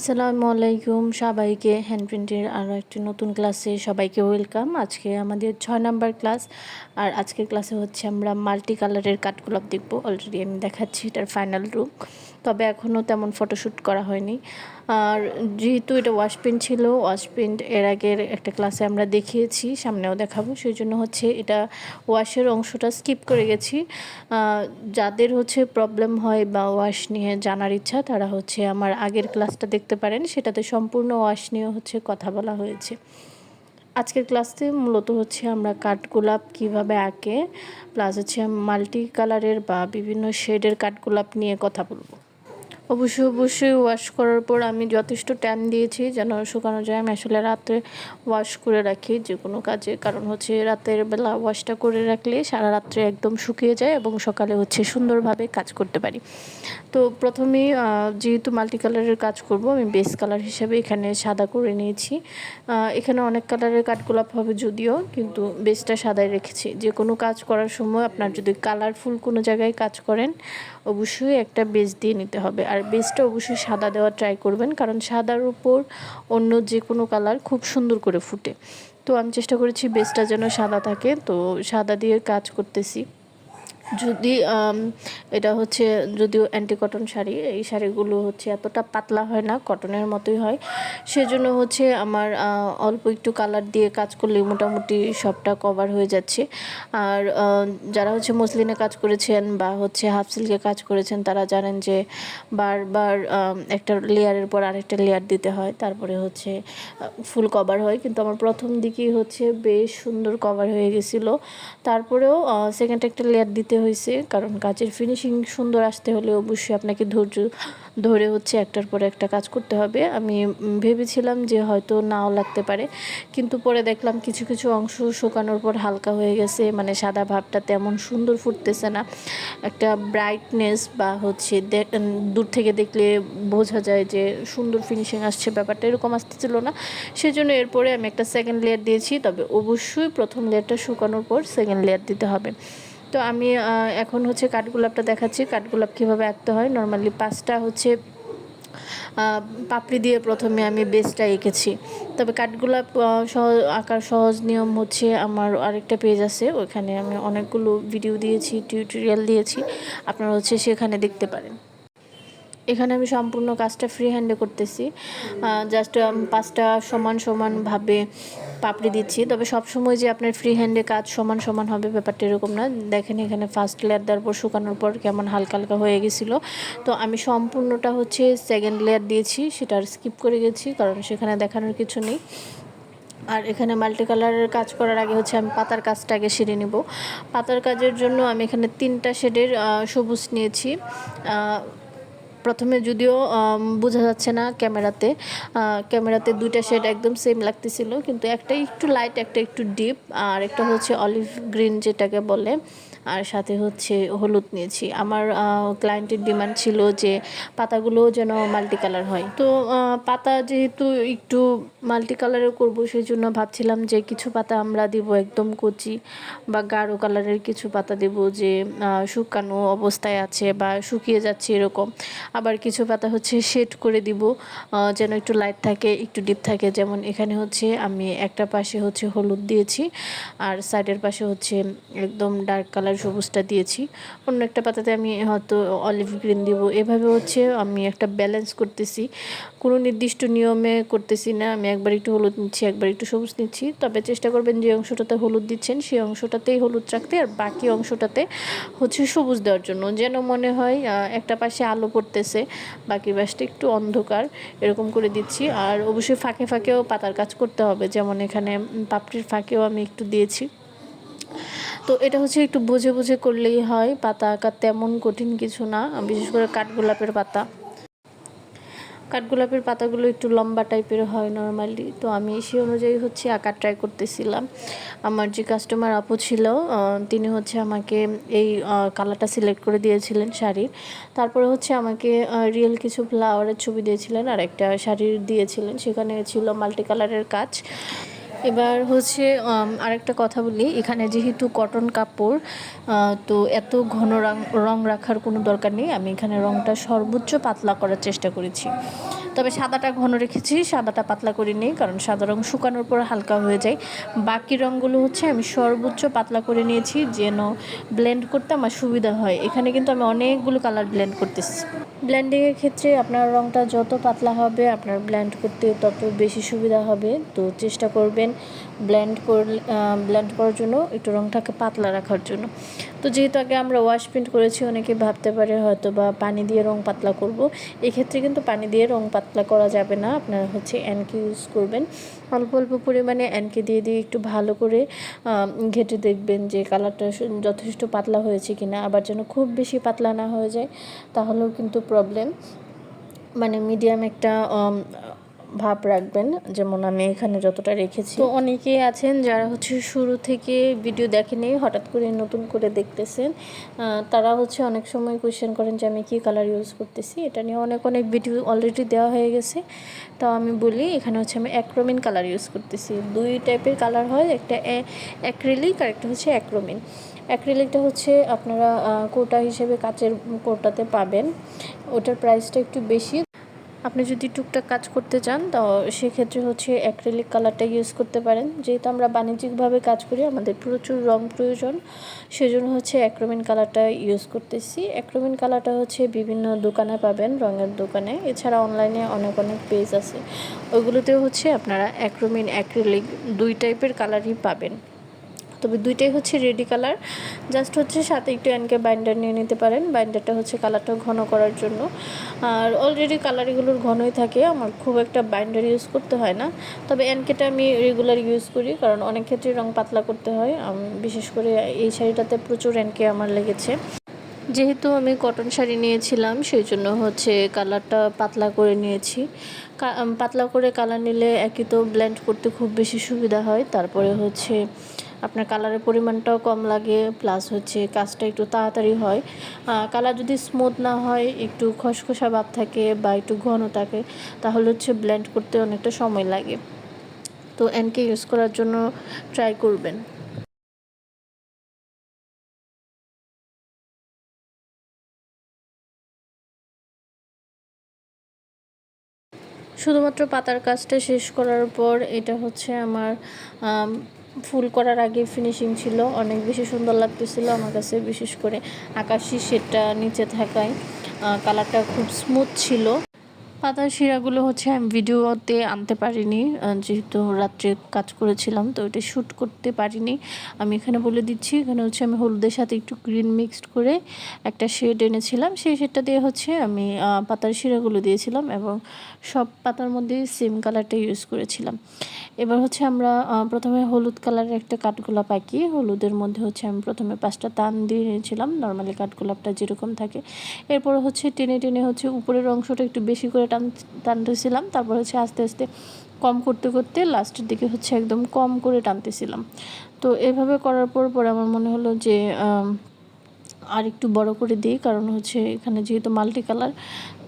আসসালামু আলাইকুম সবাইকে হ্যান্ড প্রিন্টের আরও একটি নতুন ক্লাসে সবাইকে ওয়েলকাম। আজকে আমাদের ছয় নাম্বার ক্লাস, আর আজকের ক্লাসে হচ্ছে আমরা মাল্টি কালারের কাঠগোলাপ দেখব। অলরেডি আমি দেখাচ্ছি এটার ফাইনাল রূপ তবে এখনও তেমন ফটোশ্যুট করা হয়নি। আর যেহেতু এটা ওয়াশ পেন্ট ছিল ওয়াশ পেন্ট এর আগের একটা ক্লাসে আমরা দেখিয়েছি, সামনেও দেখাবো। সেই জন্য হচ্ছে এটা ওয়াশের অংশটা স্কিপ করে গেছি। যাদের হচ্ছে প্রবলেম হয় বা ওয়াশ নিয়ে জানার ইচ্ছা, তারা হচ্ছে আমার আগের ক্লাসটা দেখতে পারেন। সেটাতে সম্পূর্ণ ওয়াশ নিয়ে হচ্ছে কথা বলা হয়েছে। আজকের ক্লাসে মূলত হচ্ছে আমরা কাঠগোলাপ কীভাবে আঁকে প্লাস হচ্ছে মাল্টি কালারের বা বিভিন্ন শেডের কাঠগোলাপ নিয়ে কথা বলব। অবশ্যই অবশ্যই ওয়াশ করার পর আমি যথেষ্ট টাইম দিয়েছি যেন শুকানো যায়। আমি আসলে রাতে ওয়াশ করে রাখি যে কোনো কাজে কারণ হচ্ছে রাতের বেলা ওয়াশটা করে রাখলে সারা রাত্রে একদম শুকিয়ে যায় এবং সকালে হচ্ছে সুন্দরভাবে কাজ করতে পারি। তো প্রথমে যেহেতু মাল্টি কালারের কাজ করব, আমি বেস কালার হিসেবে এখানে সাদা করে নিয়েছি। এখানে অনেক কালারের কাঠগোলাপ হবে যদিও, কিন্তু বেসটা সাদাই রেখেছি। যে কোনো কাজ করার সময় আপনার যদি কালারফুল কোনো জায়গায় কাজ করেন, অবশ্যই একটা বেস দিয়ে নিতে হবে। আর বেসটা অবশ্যই সাদা দেওয়ার ট্রাই করবেন, কারণ সাদার উপর অন্য যে কোনো কালার খুব সুন্দর করে ফুটে। তো আমি চেষ্টা করেছি বেসটা যেন সাদা থাকে, তো সাদা দিয়ে কাজ করতেছি। যদি এটা হচ্ছে যদিও অ্যান্টি কটন শাড়ি, এই শাড়িগুলো হচ্ছে এতটা পাতলা হয় না কটনের মতোই হয়। সেজন্য হচ্ছে আমার অল্প একটু কালার দিয়ে কাজ করলে মোটামুটি সবটা কভার হয়ে যাচ্ছে। আর যারা হচ্ছে মসলিনে কাজ করেছেন বা হচ্ছে হাফ সিল্কে কাজ করেছেন, তারা জানেন যে বারবার একটা লেয়ারের পর আরেকটা লেয়ার দিতে হয়। তারপরে হচ্ছে ফুল কভার হয়। কিন্তু আমার প্রথম দিকেই হচ্ছে বেশ সুন্দর কভার হয়ে গেছিল। তারপরেও সেকেন্ড একটা লেয়ার দিতে হয়েছে, কারণ কাজের ফিনিশিং সুন্দর আসতে হলে অবশ্যই আপনাকে ধৈর্য ধরে হচ্ছে একটার পর একটা কাজ করতে হবে। আমি ভেবেছিলাম যে হয়তো নাও লাগতে পারে, কিন্তু পরে দেখলাম কিছু কিছু অংশ শুকানোর পর হালকা হয়ে গেছে মানে সাদা ভাবটা তেমন সুন্দর ফুটতেছে না। একটা ব্রাইটনেস বা হচ্ছে দূর থেকে দেখলে বোঝা যায় যে সুন্দর ফিনিশিং আসছে ব্যাপারটা, এরকম আসতেছিল না। সেজন্য এরপরে আমি একটা সেকেন্ড লেয়ার দিয়েছি, তবে অবশ্যই প্রথম লেয়ারটা শুকানোর পর সেকেন্ড লেয়ার দিতে হবে। তো আমি এখন হচ্ছে কাঠগোলাপটা দেখাচ্ছি। কাঠগোলাপ কীভাবে আঁকতে হয়? নর্মালি পাঁচটা হচ্ছে পাপড়ি দিয়ে প্রথমে আমি বেসটা এঁকেছি। তবে কাঠগোলাপ সহজ, আঁকার সহজ নিয়ম হচ্ছে আমার আরেকটা পেজ আছে। ওইখানে আমি অনেকগুলো ভিডিও দিয়েছি টিউটোরিয়াল দিয়েছি। আপনারা হচ্ছে সেখানে দেখতে পারেন। এখানে আমি সম্পূর্ণ কাজটা ফ্রি হ্যান্ডে করতেছি জাস্ট পাঁচটা সমান সমানভাবে পাপড়ি দিচ্ছি। তবে সবসময় যে আপনার ফ্রি হ্যান্ডে কাজ সমান সমান হবে ব্যাপারটা এরকম না। দেখেন এখানে ফার্স্ট লেয়ার দেওয়ার পর শুকানোর পর কেমন হালকা হালকা হয়ে গেছিল। তো আমি সম্পূর্ণটা হচ্ছে সেকেন্ড লেয়ার দিয়েছি, সেটা আর স্কিপ করে গেছি, কারণ সেখানে দেখানোর কিছু নেই। আর এখানে মাল্টি কালারের কাজ করার আগে হচ্ছে আমি পাতার কাজটা আগে সেরে নিব। পাতার কাজের জন্য আমি এখানে তিনটা শেডের সবুজ নিয়েছি। প্রথমে যদিও বোঝা যাচ্ছে না ক্যামেরাতে। ক্যামেরাতে দুইটা শেড একদম সেম লাগতেছিল, কিন্তু একটা একটু লাইট একটা একটু ডিপ আর একটা হচ্ছে অলিভ গ্রিন যেটাকে বলে। আর সাথে হচ্ছে হলুদ নিয়েছি। আমার ক্লায়েন্টের ডিমান্ড ছিল যে পাতাগুলো যেন মাল্টি কালার হয়। তো পাতা যেহেতু একটু মাল্টি কালারের করব সেই জন্য ভাবছিলাম যে কিছু পাতা আমরা দিব একদম কচি বা গাঢ় কালারের কিছু পাতা দেব যে শুকানো অবস্থায় আছে বা শুকিয়ে যাচ্ছে এরকম। আবার কিছু পাতা হচ্ছে শেড করে দিব যেন একটু লাইট থাকে, একটু ডিপ থাকে। যেমন এখানে হচ্ছে আমি একটা পাশে হচ্ছে হলুদ দিয়েছি, আর সাইডের পাশে হচ্ছে একদম ডার্ক কালার সবুজটা দিয়েছি। অন্য একটা পাতাতে আমি হয়তো অলিভ গ্রিন দিব। এভাবে হচ্ছে আমি একটা ব্যালেন্স করতেছি। কোনো নির্দিষ্ট নিয়মে করতেছি না। আমি একবার একটু হলুদ নিচ্ছি, একবার একটু সবুজ নিচ্ছি। তবে চেষ্টা করবেন যে অংশটাতে হলুদ দিচ্ছেন, সেই অংশটাতেই হলুদ রাখতে আর বাকি অংশটাতে হচ্ছে সবুজ দেওয়ার জন্য। যেন মনে হয় একটা পাশে আলো পড়তেছে, বাকি পাশটা একটু অন্ধকার, এরকম করে দিচ্ছি। আর অবশ্যই ফাঁকে ফাঁকেও পাতার কাজ করতে হবে। যেমন এখানে পাপড়ির ফাঁকেও আমি একটু দিয়েছি। তো এটা হচ্ছে একটু বুঝে বুঝে করলেই হয়, পাতা আঁকা তেমন কঠিন কিছু না, বিশেষ করে কাঠগোলাপের পাতা। কাঠগোলাপের পাতাগুলো একটু লম্বা টাইপের হয় নর্মালি তো আমি সে অনুযায়ী হচ্ছে আঁকা ট্রাই করতেছিলাম। আমার যে কাস্টমার আপু ছিল তিনি হচ্ছে আমাকে এই কালারটা সিলেক্ট করে দিয়েছিলেন শাড়ির। তারপরে হচ্ছে আমাকে রিয়েল কিছু ফ্লাওয়ারের ছবি দিয়েছিলেন আর একটা শাড়ির দিয়েছিলেন, সেখানে ছিল মাল্টি কালারের কাজ। এবার হচ্ছে আরেকটা কথা বলি। এখানে যেহেতু কটন কাপড় তো এত ঘন রং রাখার কোনো দরকার নেই। আমি এখানে রংটা সর্বোচ্চ পাতলা করার চেষ্টা করেছি। তবে সাদাটা ঘন রেখেছি, সাদাটা পাতলা করে নিই কারণ সাদা রং শুকানোর পর হালকা হয়ে যায়। বাকি রঙগুলো হচ্ছে আমি সর্বোচ্চ পাতলা করে নিয়েছি, যেন ব্লেন্ড করতে আমার সুবিধা হয়। এখানে কিন্তু আমি অনেকগুলো কালার ব্লেন্ড করতেছি। ব্লেন্ডিংয়ের ক্ষেত্রে আপনার রঙটা যত পাতলা হবে, আপনার ব্ল্যান্ড করতে তত বেশি সুবিধা হবে। তো চেষ্টা করবেন ব্লেন্ড করলে ব্লেন্ড করার জন্য একটু রঙটাকে পাতলা রাখার জন্য। তো যেহেতু আগে আমরা ওয়াশ প্রিন্ট করেছি, অনেকে ভাবতে পারে হয়তো বা পানি দিয়ে রং পাতলা করব। এক্ষেত্রে কিন্তু পানি দিয়ে রং পাতলা করা যাবে না, আপনারা হচ্ছে অ্যানকে ইউজ করবেন। অল্প অল্প পরিমাণে অ্যানকে দিয়ে দিয়ে একটু ভালো করে ঘেটে দেখবেন যে কালারটা যথেষ্ট পাতলা হয়েছে কি না আবার যেন খুব বেশি পাতলা না হয়ে যায়, তাহলেও কিন্তু প্রবলেম মানে মিডিয়াম একটা ভাব রাখবেন, যেমন আমি এখানে যতটা রেখেছি। তো অনেকেই আছেন যারা হচ্ছে শুরু থেকে ভিডিও দেখেনি, হঠাৎ করে নতুন করে দেখতেছেন। তারা হচ্ছে অনেক সময় কোয়েশ্চেন করেন যে আমি কী কালার ইউজ করতেছি। এটা নিয়ে অনেক অনেক ভিডিও অলরেডি দেওয়া হয়ে গেছে। তো আমি বলি, এখানে হচ্ছে আমি অ্যাক্রোমিন কালার ইউজ করতেছি। দুই টাইপের কালার হয়, একটা অ্যাক্রিলিক আর একটা হচ্ছে অ্যাক্রোমিন অ্যাক্রিলিকটা হচ্ছে আপনারা কোটা হিসেবে কাচের কোটাতে পাবেন। ওটার প্রাইসটা একটু বেশি। আপনি যদি টুকটাক কাজ করতে চান, তো সেক্ষেত্রে হচ্ছে অ্যাক্রিলিক কালারটা ইউজ করতে পারেন। যেহেতু আমরা বাণিজ্যিকভাবে কাজ করি, আমাদের প্রচুর রং প্রয়োজন, সেজন্য হচ্ছে অ্যাক্রোমিন কালারটা ইউজ করতেছি। অ্যাক্রোমিন কালারটা হচ্ছে বিভিন্ন দোকানে পাবেন, রঙের দোকানে। এছাড়া অনলাইনে অনেক অনেক পেজ আছে। ওইগুলোতেও হচ্ছে আপনারা অ্যাক্রোমিন অ্যাক্রিলিক দুই টাইপের কালারই পাবেন। তবে দুইটাই হচ্ছে রেডি কালার। জাস্ট হচ্ছে সাথে একটু এনকে বাইন্ডার নিয়ে নিতে পারেন। বাইন্ডারটা হচ্ছে কালারটা ঘন করার জন্য। আর অলরেডি কালার এগুলোর ঘনই থাকে। আমার খুব একটা বাইন্ডার ইউজ করতে হয় না। তবে অ্যানকেটা আমি রেগুলার ইউজ করি, কারণ অনেক ক্ষেত্রে রং পাতলা করতে হয়। বিশেষ করে এই শাড়িটাতে প্রচুর এনকে আমার লেগেছে। যেহেতু আমি কটন শাড়ি নিয়েছিলাম, সেই জন্য হচ্ছে কালারটা পাতলা করে নিয়েছি। পাতলা করে কালার নিলে একই তো ব্ল্যান্ড করতে খুব বেশি সুবিধা হয়। তারপরে হচ্ছে আপনার কালারের পরিমাণটাও কম লাগে প্লাস হচ্ছে কাজটা একটু তাড়াতাড়ি হয়। কালার যদি স্মুথ না হয়, একটু খসখসা ভাব থাকে বা একটু ঘন থাকে, তাহলে হচ্ছে ব্লেন্ড করতে অনেকটা সময় লাগে। তো এনকে ইউজ করার জন্য ট্রাই করবেন। শুধুমাত্র পাতার কাজটা শেষ করার পর, এটা হচ্ছে আমার ফুল করার আগে ফিনিশিং ছিল, অনেক বেশি সুন্দর লাগতেছিল আমার কাছে, বিশেষ করে আকাশি শেডটা নিচে থাকায় কালারটা খুব স্মুথ ছিল। পাতার শিরাগুলো হচ্ছে আমি ভিডিওতে আনতে পারিনি যেহেতু রাত্রে কাজ করেছিলাম, তো ওইটা শ্যুট করতে পারিনি। আমি এখানে বলে দিচ্ছি, এখানে হচ্ছে আমি হলুদের সাথে একটু গ্রিন মিক্সড করে একটা শেড এনেছিলাম, সেই শেডটা দিয়ে হচ্ছে আমি পাতার শিরাগুলো দিয়েছিলাম এবং সব পাতার মধ্যে সেম কালারটা ইউজ করেছিলাম। এবার হচ্ছে আমরা প্রথমে হলুদ কালারের একটা কাঠগোলাপ আঁকি। হলুদের মধ্যে হচ্ছে আমি প্রথমে পাঁচটা তান দিয়ে নিয়েছিলাম। নর্মালি কাঠগোলাপটা যেরকম থাকে। এরপর হচ্ছে টেনে টেনে হচ্ছে উপরের অংশটা একটু বেশি করে টান, টানতেছিলাম। তারপর হচ্ছে আস্তে আস্তে কম করতে করতে লাস্টের দিকে হচ্ছে একদম কম করে টানতেছিলাম। তো এভাবে করার পর, পরে আমার মনে হলো যে আর একটু বড় করে দিই, কারণ হচ্ছে এখানে যেহেতু মাল্টি কালার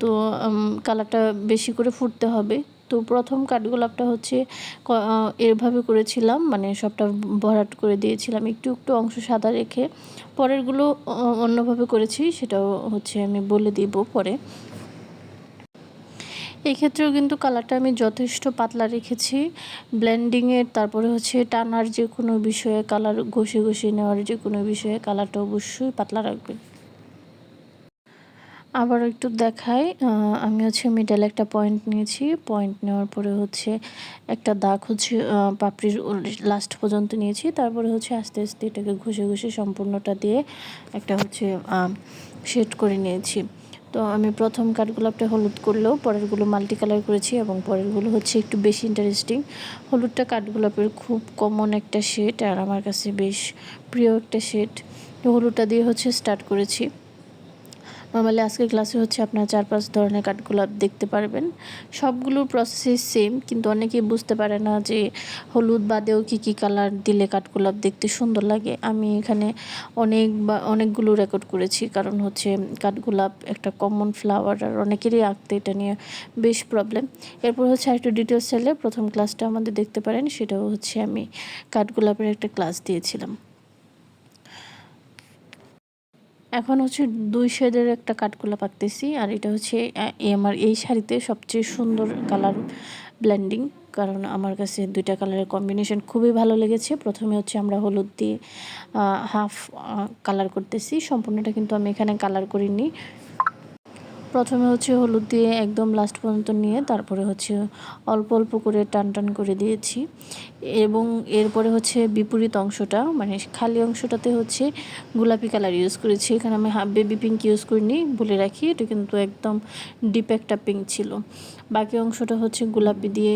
তো কালারটা বেশি করে ফুটতে হবে। তো প্রথম কাঠগোলাপটা হচ্ছে এভাবে করেছিলাম মানে সবটা ভরাট করে দিয়েছিলাম, একটু একটু অংশ সাদা রেখে। পরেরগুলো অন্যভাবে করেছি, সেটাও হচ্ছে আমি বলে দিব পরে। এক্ষেত্রেও কিন্তু কালারটা আমি যথেষ্ট পাতলা রেখেছি। ব্লেন্ডিংয়ের তারপরে হচ্ছে টানার যে কোনো বিষয়ে কালার ঘষে ঘষে নেওয়ার যে কোনো বিষয়ে কালারটা অবশ্যই পাতলা রাখবেন। আবার একটু দেখাই আমি হচ্ছে মিডালে একটা পয়েন্ট নিয়েছি। পয়েন্ট নেওয়ার পরে হচ্ছে একটা দাগ হচ্ছে পাপড়ির লাস্ট পর্যন্ত নিয়েছি। তারপরে হচ্ছে আস্তে আস্তে এটাকে ঘষে ঘষে সম্পূর্ণটা দিয়ে একটা হচ্ছে শেড করে নিয়েছি। তো আমি প্রথম কাঠগোলাপটা হলুদ করলেও পরেরগুলো মাল্টি কালার করেছি এবং পরেরগুলো হচ্ছে একটু বেশি ইন্টারেস্টিং হলুদটা কাঠগোলাপের খুব কমন একটা শেড আর আমার কাছে বেশ প্রিয় একটা শেড তো হলুদটা দিয়ে হচ্ছে স্টার্ট করেছি। নর্মালি আজকের ক্লাসে হচ্ছে আপনার চার পাঁচ ধরনের কাঠগোলাপ দেখতে পারবেন। সবগুলোর প্রসেসই সেম কিন্তু অনেকেই বুঝতে পারে না যে হলুদ বাদেও কী কী কালার দিলে কাঠগোলাপ দেখতে সুন্দর লাগে। আমি এখানে অনেক বা, অনেকগুলো রেকর্ড করেছি, কারণ হচ্ছে কাঠগোলাপ একটা কমন ফ্লাওয়ার আর অনেকেরই আঁকতে এটা নিয়ে বেশ প্রবলেম এরপর হচ্ছে একটু ডিটেলস চাইলে প্রথম ক্লাসটা আমাদের দেখতে পারেন, সেটাও হচ্ছে আমি কাঠগোলাপের একটা ক্লাস দিয়েছিলাম। এখন হচ্ছে দুই শেডের একটা কাঠগোলা পাততেছি আর এটা হচ্ছে আমার এই শাড়িতে সবচেয়ে সুন্দর কালার ব্ল্যান্ডিং কারণ আমার কাছে দুইটা কালারের কম্বিনেশন খুবই ভালো লেগেছে। প্রথমে হচ্ছে আমরা হলুদ দিয়ে হাফ কালার করতেছি। সম্পূর্ণটা কিন্তু আমি এখানে কালার করিনি। প্রথমে হচ্ছে হলুদ দিয়ে একদম লাস্ট পর্যন্ত নিয়ে তারপরে হচ্ছে অল্প অল্প করে টান টান করে দিয়েছি। এবং এরপরে হচ্ছে বিপরীত অংশটা মানে খালি অংশটাতে হচ্ছে গোলাপি কালার ইউজ করেছি। এখানে আমি হাফ বেবি পিঙ্ক ইউজ করিনি বলে রাখি, এটা কিন্তু একদম ডিপ একটা পিঙ্ক ছিল। বাকি অংশটা হচ্ছে গোলাপি দিয়ে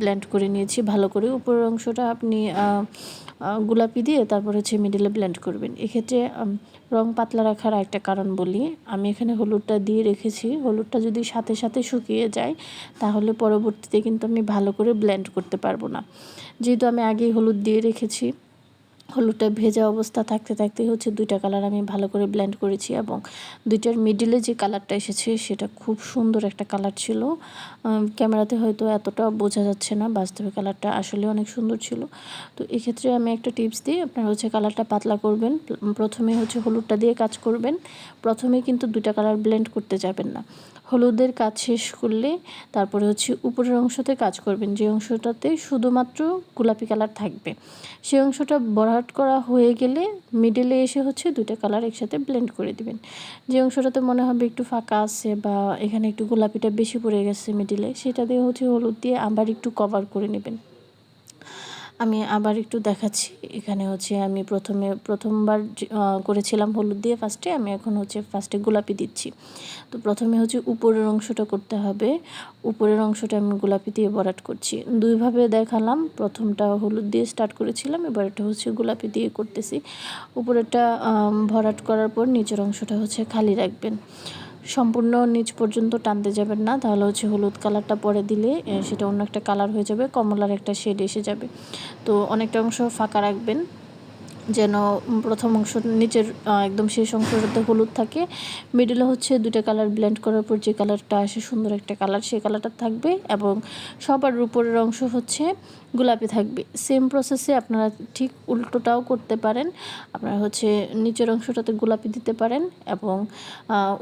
ব্ল্যান্ড করে নিয়েছি, ভালো করে। উপরের অংশটা আপনি গোলাপি দিয়ে তারপর হচ্ছে মিডিলে ব্লেন্ড করবেন। এক্ষেত্রে রং পাতলা রাখার একটা কারণ বলি, আমি এখানে হলুদটা দিয়ে রেখেছি। হলুদটা যদি সাথে সাথে শুকিয়ে যায়, তাহলে পরবর্তীতে কিন্তু আমি ভালো করে ব্লেন্ড করতে পারব না। যেহেতু আমি আগেই হলুদ দিয়ে রেখেছি হলুদটা ভেজা অবস্থা থাকতে থাকতে হচ্ছে দুইটা কালার আমি ভালো করে ব্লেন্ড করেছি এবং দুইটার মিডিলে যে কালারটা এসেছে সেটা খুব সুন্দর একটা কালার ছিল। ক্যামেরাতে হয়তো এতটা বোঝা যাচ্ছে না, বাস্তবে কালারটা আসলে অনেক সুন্দর ছিল। তো এক্ষেত্রে আমি একটা টিপস দিই, আপনারা হচ্ছে কালারটা পাতলা করবেন। প্রথমে হচ্ছে হলুদটা দিয়ে কাজ করবেন। প্রথমে কিন্তু দুইটা কালার ব্লেন্ড করতে যাবেন না। হলুদের কাজ শেষ করলে তারপরে হচ্ছে উপরের অংশতে কাজ করবেন। যে অংশটাতে শুধুমাত্র গোলাপি কালার থাকবে। সেই অংশটা বরাট করা হয়ে গেলে মিডলে এসে হচ্ছে দুইটা কালার একসাথে ব্লেন্ড করে দিবেন। যে অংশটাতে মনে হবে একটু ফাঁকা আছে বা এখানে একটু গোলাপিটা বেশি পড়ে গেছে মিডিলে সেটা দিয়ে হচ্ছে হলুদ দিয়ে আবার একটু কভার করে নেবেন। আমি আবার একটু দেখাচ্ছি। এখানে হচ্ছে আমি প্রথমে, প্রথমবার করেছিলাম হলুদ দিয়ে ফার্স্টে আমি এখন হচ্ছে ফার্স্টে গোলাপি দিচ্ছি। তো প্রথমে হচ্ছে উপরের অংশটা করতে হবে। উপরের অংশটা আমি গোলাপি দিয়ে ভরাট করছি। দুইভাবে দেখালাম। প্রথমটা হলুদ দিয়ে স্টার্ট করেছিলাম, এবার এটা হচ্ছে গোলাপি দিয়ে করতেছি। উপরেরটা ভরাট করার পর নিচের অংশটা হচ্ছে খালি রাখবেন। সম্পূর্ণ নিচ পর্যন্ত টানতে যাবেন না। তাহলে হচ্ছে হলুদ কালারটা পরে দিলে সেটা অন্য একটা কালার হয়ে যাবে, কমলার একটা শেড এসে যাবে। তো অনেকটা অংশ ফাঁকা রাখবেন। যেন প্রথম অংশ নিচের একদম শেষ অংশটাতে হলুদ থাকে। মিডিলে হচ্ছে দুটো কালার ব্লেন্ড করার পর যে কালারটা আসে সুন্দর একটা কালার সেই কালারটা থাকবে এবং সবার উপরের অংশ হচ্ছে গোলাপি থাকবে। সেম প্রসেসে আপনারা ঠিক উল্টোটাও করতে পারেন। আপনারা হচ্ছে নিচের অংশটাতে গোলাপি দিতে পারেন এবং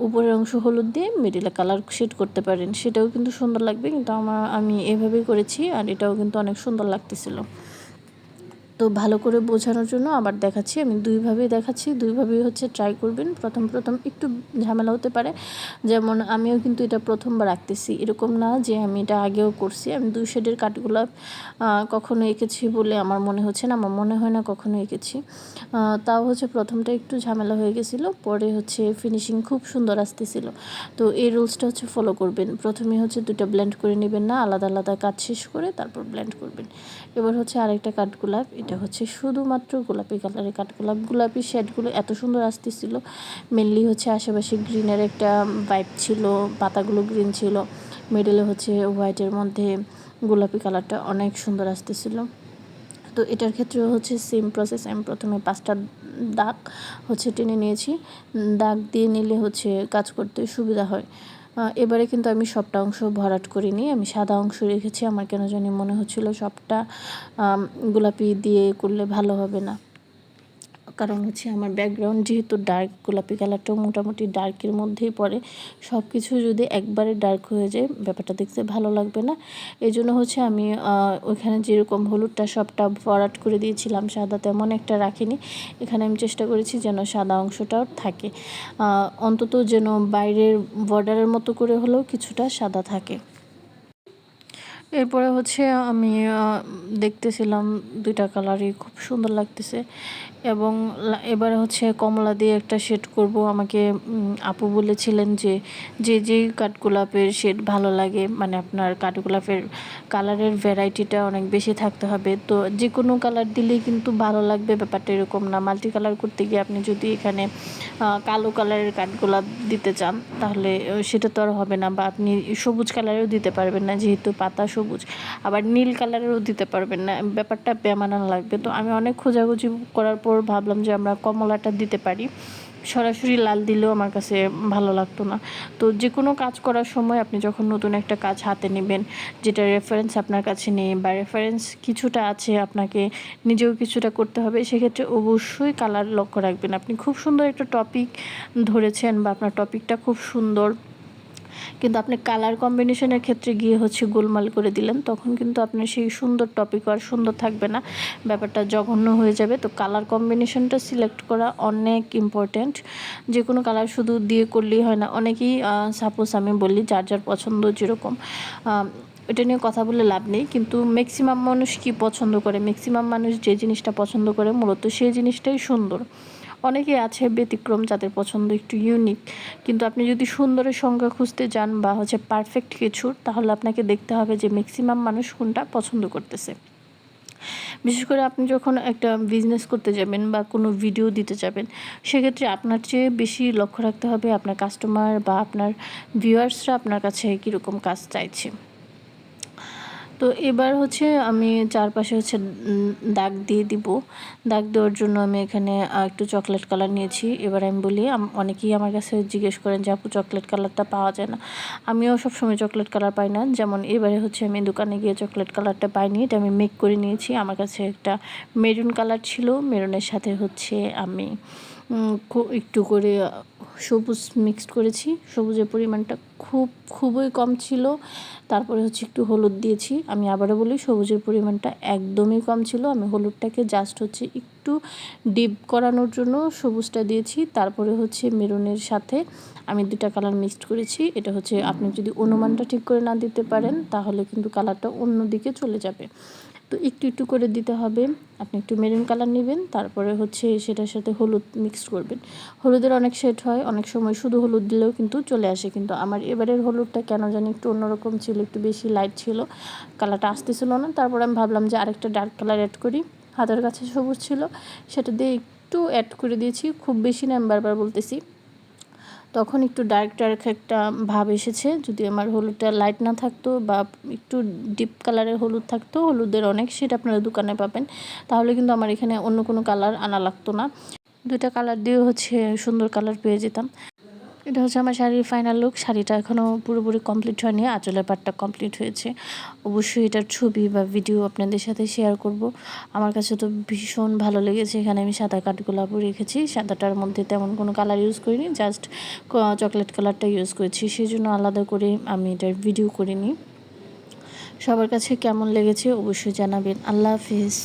উপরের অংশ হলুদ দিয়ে মিডিলে কালার শেড করতে পারেন। সেটাও কিন্তু সুন্দর লাগবে, কিন্তু আমার আমি এভাবেই করেছি আর এটাও কিন্তু অনেক সুন্দর লাগতেছিল। তো ভালো করে বোঝানোর জন্য আবার দেখাচ্ছি। আমি দুইভাবেই দেখাচ্ছি। দুইভাবেই হচ্ছে ট্রাই করবেন। প্রথম প্রথম একটু ঝামেলা হতে পারে। যেমন আমিও কিন্তু এটা প্রথমবার আঁকতেছি। এরকম না যে আমি এটা আগেও করছি। আমি দুই শেডের কাঠগুলো কখনো এঁকেছি বলে আমার মনে হচ্ছে না। আমার মনে হয় না কখনো এঁকেছি। তাও হচ্ছে প্রথমটা একটু ঝামেলা হয়ে গেছিল। পরে হচ্ছে ফিনিশিং খুব সুন্দর আসতেছিল। তো এই রুলসটা হচ্ছে ফলো করবেন। প্রথমে হচ্ছে দুটা ব্লেন্ড করে নেবেন না। আলাদা আলাদা কাজ শেষ করে তারপর ব্লেন্ড করবেন। এবার হচ্ছে আরেকটা কাঠগোলাপ এটা হচ্ছে শুধুমাত্র গোলাপি কালারের কাঠগোলাপ গোলাপি। শেডগুলো এত সুন্দর আসতেছিল মেনলি হচ্ছে আশেপাশে গ্রিনের একটা বাইপ ছিল, পাতাগুলো গ্রিন ছিল মিডলে হচ্ছে হোয়াইটের মধ্যে গোলাপি কালারটা অনেক সুন্দর আসতেছিল। তো এটার ক্ষেত্রেও হচ্ছে সেম প্রসেস আমি প্রথমে পাঁচটা দাগ হচ্ছে টেনে নিয়েছি দাগ দিয়ে নিলে হচ্ছে কাজ করতে সুবিধা হয়। এবারে কিন্তু আমি সবটা অংশ ভরাট করিনি আমি সাদা অংশ রেখেছি। আমার কেন জানি মনে হচ্ছিল সবটা গোলাপি দিয়ে করলে ভালো হবে না। কারণ হচ্ছে আমার ব্যাকগ্রাউন্ড যেহেতু ডার্ক গোলাপি কালারটাও মোটামুটি ডার্কের মধ্যেই পড়ে। সব কিছু যদি একবারে ডার্ক হয়ে যায়, ব্যাপারটা দেখতে ভালো লাগবে না। এই জন্য হচ্ছে আমি ওইখানে যেরকম হলুদটা সবটা ভরাট করে দিয়েছিলাম, সাদা তেমন একটা রাখিনি। এখানে আমি চেষ্টা করেছি যেন সাদা অংশটাও থাকে। অন্তত যেন বাইরের বর্ডারের মতো করে হলেও কিছুটা সাদা থাকে। এরপরে হচ্ছে আমি দেখতেছিলাম দুইটা কালারই খুব সুন্দর লাগতেছে। এবং এবারে হচ্ছে কমলা দিয়ে একটা শেড করব। আমাকে আপু বলেছিলেন যে যে যে কাঠগোলাপের শেড ভালো লাগে মানে আপনার কাঠগোলাপের কালারের ভ্যারাইটিটা অনেক বেশি থাকতে হবে। তো যে কোনো কালার দিলেই কিন্তু ভালো লাগবে, ব্যাপারটা এরকম না। মাল্টি কালার করতে গিয়ে আপনি যদি এখানে কালো কালারের কাঠগোলাপ দিতে চান, তাহলে সেটা তো আর হবে না। বা আপনি সবুজ কালারেও দিতে পারবেন না, যেহেতু পাতা সবুজ। আবার নীল কালারেরও দিতে পারবেন না। ব্যাপারটা বেমানান লাগবে। তো আমি অনেক খোঁজাখুঁজি করার পর ভাবলাম যে আমরা কমলাটা দিতে পারি। সরাসরি লাল দিলেও আমার কাছে ভালো লাগতো না। তো যে কোনো কাজ করার সময় আপনি যখন নতুন একটা কাজ হাতে নেবেন, যেটা রেফারেন্স আপনার কাছে নেই বা রেফারেন্স কিছুটা আছে আপনাকে নিজেও কিছুটা করতে হবে, সেক্ষেত্রে অবশ্যই কালার লক্ষ্য রাখবেন। আপনি খুব সুন্দর একটা টপিক ধরেছেন বা আপনার টপিকটা খুব সুন্দর। কিন্তু আপনি কালার কম্বিনেশনের ক্ষেত্রে গিয়ে হচ্ছে গোলমাল করে দিলেন, তখন কিন্তু আপনার সেই সুন্দর টপিক আর সুন্দর থাকবে না। ব্যাপারটা জঘন্য হয়ে যাবে। তো কালার কম্বিনেশনটা সিলেক্ট করা অনেক ইম্পর্ট্যান্ট যে কোনো কালার শুধু দিয়ে করলেই হয় না। অনেকেই সাপোজ আমি বলি যার যার পছন্দ যেরকম। এটা নিয়ে কথা বলে লাভ নেই। কিন্তু ম্যাক্সিমাম মানুষ কি পছন্দ করে? ম্যাক্সিমাম মানুষ যে জিনিসটা পছন্দ করে, মূলত সেই জিনিসটাই সুন্দর। অনেকে আছে ব্যতিক্রম যাদের পছন্দ একটু ইউনিক কিন্তু আপনি যদি সুন্দরের সংখ্যা খুঁজতে যান বা হচ্ছে পারফেক্ট কিছুর, তাহলে আপনাকে দেখতে হবে যে ম্যাক্সিমাম মানুষ কোনটা পছন্দ করতেছে। বিশেষ করে আপনি যখন একটা বিজনেস করতে যাবেন বা কোনো ভিডিও দিতে যাবেন, সেক্ষেত্রে আপনার চেয়ে বেশি লক্ষ্য রাখতে হবে আপনার কাস্টমার বা আপনার ভিউয়ার্সরা আপনার কাছে কীরকম কাজ চাইছে। তো এবার হচ্ছে আমি চারপাশে হচ্ছে দাগ দিয়ে দিব। দাগ দেওয়ার জন্য আমি এখানে একটু চকলেট কালার নিয়েছি। এবার আমি বলি অনেকেই আমার কাছে জিজ্ঞেস করেন যে, আপু চকলেট কালারটা পাওয়া যায় না? আমিও সবসময় চকলেট কালার পাই না। যেমন এবারে হচ্ছে আমি দোকানে গিয়ে চকলেট কালারটা পাইনি, এটা আমি মেক করে নিয়েছি। আমার কাছে একটা মেরুন কালার ছিল। মেরুনের সাথে হচ্ছে আমি একটু করে সবুজ মিক্সড করেছি। সবুজের পরিমাণটা খুব, খুবই কম ছিল। তারপরে হচ্ছে একটু হলুদ দিয়েছি। আমি আবারও বলি, সবুজের পরিমাণটা একদমই কম ছিল। আমি হলুদটাকে জাস্ট হচ্ছে একটু ডিপ করানোর জন্য সবুজটা দিয়েছি। তারপরে হচ্ছে মেরুনের সাথে আমি দুটা কালার মিক্সড করেছি। এটা হচ্ছে আপনি যদি অনুমানটা ঠিক করে না দিতে পারেন, তাহলে কিন্তু কালারটা অন্য দিকে চলে যাবে। তো একটু একটু করে দিতে হবে। আপনি একটু মেরুন কালার নেবেন, তারপরে হচ্ছে সেটার সাথে হলুদ মিক্সড করবেন। হলুদের অনেক শেড হয়, অনেক সময় শুধু হলুদ দিলেও কিন্তু চলে আসে। কিন্তু আমার এবারের হলুদটা কেন জানি একটু অন্যরকম ছিল, একটু বেশি লাইট ছিল কালারটা আসতেছিল না। তারপর আমি ভাবলাম যে আরেকটা ডার্ক কালার অ্যাড করি। হাতের কাছে সবুজ ছিল, সেটা দিয়ে একটু অ্যাড করে দিয়েছি। খুব বেশি না আমি বারবার বলতেছি। তখন একটু ডার্ক ডার্ক একটা ভাব এসেছে। যদি আমার হলুদটা লাইট না থাকতো বা একটু ডিপ কালারের হলুদ থাকতো, হলুদের অনেক সেটা আপনারা দোকানে পাবেন। তাহলে কিন্তু আমার এখানে অন্য কোনো কালার আনা লাগতো না। দুটা কালার দিয়ে হচ্ছে সুন্দর কালার পেয়ে যেতাম। এটা হচ্ছে আমার শাড়ির ফাইনাল লুক শাড়িটা এখনও পুরোপুরি কমপ্লিট হয়নি, আঁচলের পাটটা কমপ্লিট হয়েছে। অবশ্যই এটার ছবি বা ভিডিও আপনাদের সাথে শেয়ার করব। আমার কাছে তো ভীষণ ভালো লেগেছে, এখানে আমি সাদা কাঠগোলাপও রেখেছি। সাদাটার মধ্যে তেমন কোনো কালার ইউজ করিনি জাস্ট চকলেট কালারটা ইউজ করেছি। সেই জন্য আলাদা করে আমি এটার ভিডিও করিনি। সবার কাছে কেমন লেগেছে অবশ্যই জানাবেন। আল্লাহ হাফিজ।